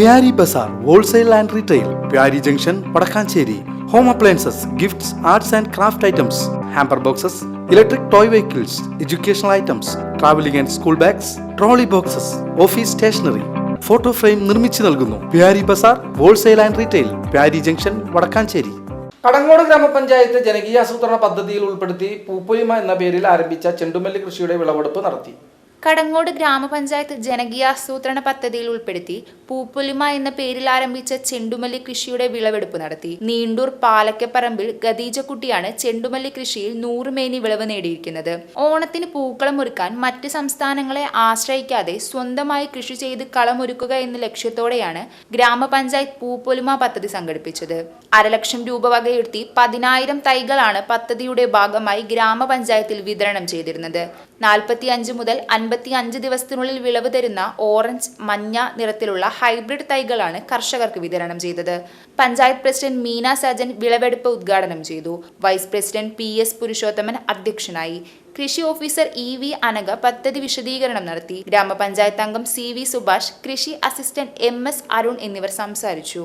Pyari Bazar wholesale and retail Pyari junction Vadakkanchery. Home appliances gifts arts and craft items hamper boxes electric toy vehicles educational items travelling and school bags trolley boxes office stationery photo frame നിർമ്മിച്ചു നൽകുന്നു. Pyari Bazar wholesale and retail Pyari junction Vadakkanchery. Kadangode ഗ്രാമപഞ്ചായത്ത് ജനകീയ ആസൂത്രണ പദ്ധതിയിൽ ഉൾപ്പെടുത്തി പൂപ്പൊലിമ എന്ന പേരിൽ ആരംഭിച്ച ചെണ്ടുമല്ലി കൃഷിയുടെ വിളവെടുപ്പ് നടത്തി. കടങ്ങോട് ഗ്രാമപഞ്ചായത്ത് ജനകീയാസൂത്രണ പദ്ധതിയിൽ ഉൾപ്പെടുത്തി പൂപ്പൊലിമ എന്ന പേരിൽ ആരംഭിച്ച ചെണ്ടുമല്ലി കൃഷിയുടെ വിളവെടുപ്പ് നടത്തി. നീണ്ടൂർ പാലക്കപ്പറമ്പിൽ ഗദീജക്കുട്ടിയാണ് ചെണ്ടുമല്ലി കൃഷിയിൽ നൂറുമേനി വിളവ് നേടിയിരിക്കുന്നത്. ഓണത്തിന് പൂക്കളം ഒരുക്കാൻ മറ്റ് സംസ്ഥാനങ്ങളെ ആശ്രയിക്കാതെ സ്വന്തമായി കൃഷി ചെയ്ത് കളമൊരുക്കുക എന്ന ലക്ഷ്യത്തോടെയാണ് ഗ്രാമപഞ്ചായത്ത് പൂപ്പൊലിമ പദ്ധതി സംഘടിപ്പിച്ചത്. അരലക്ഷം രൂപ വകയിരുത്തി പതിനായിരം തൈകളാണ് പദ്ധതിയുടെ ഭാഗമായി ഗ്രാമപഞ്ചായത്തിൽ വിതരണം ചെയ്തിരുന്നത്. നാൽപ്പത്തി അഞ്ച് മുതൽ അൻപത്തി അഞ്ച് ദിവസത്തിനുള്ളിൽ വിളവ് തരുന്ന ഓറഞ്ച് മഞ്ഞ നിറത്തിലുള്ള ഹൈബ്രിഡ് തൈകളാണ് കർഷകർക്ക് വിതരണം ചെയ്തത്. പഞ്ചായത്ത് പ്രസിഡന്റ് മീന സജൻ വിളവെടുപ്പ് ഉദ്ഘാടനം ചെയ്തു. Vice president P S Purushothaman അധ്യക്ഷനായി. കൃഷി ഓഫീസർ ഇ വി അനഗ പദ്ധതി വിശദീകരണം നടത്തി. ഗ്രാമപഞ്ചായത്ത് അംഗം സി വി സുഭാഷ് കൃഷി അസിസ്റ്റന്റ് എം എസ് അരുൺ എന്നിവർ സംസാരിച്ചു.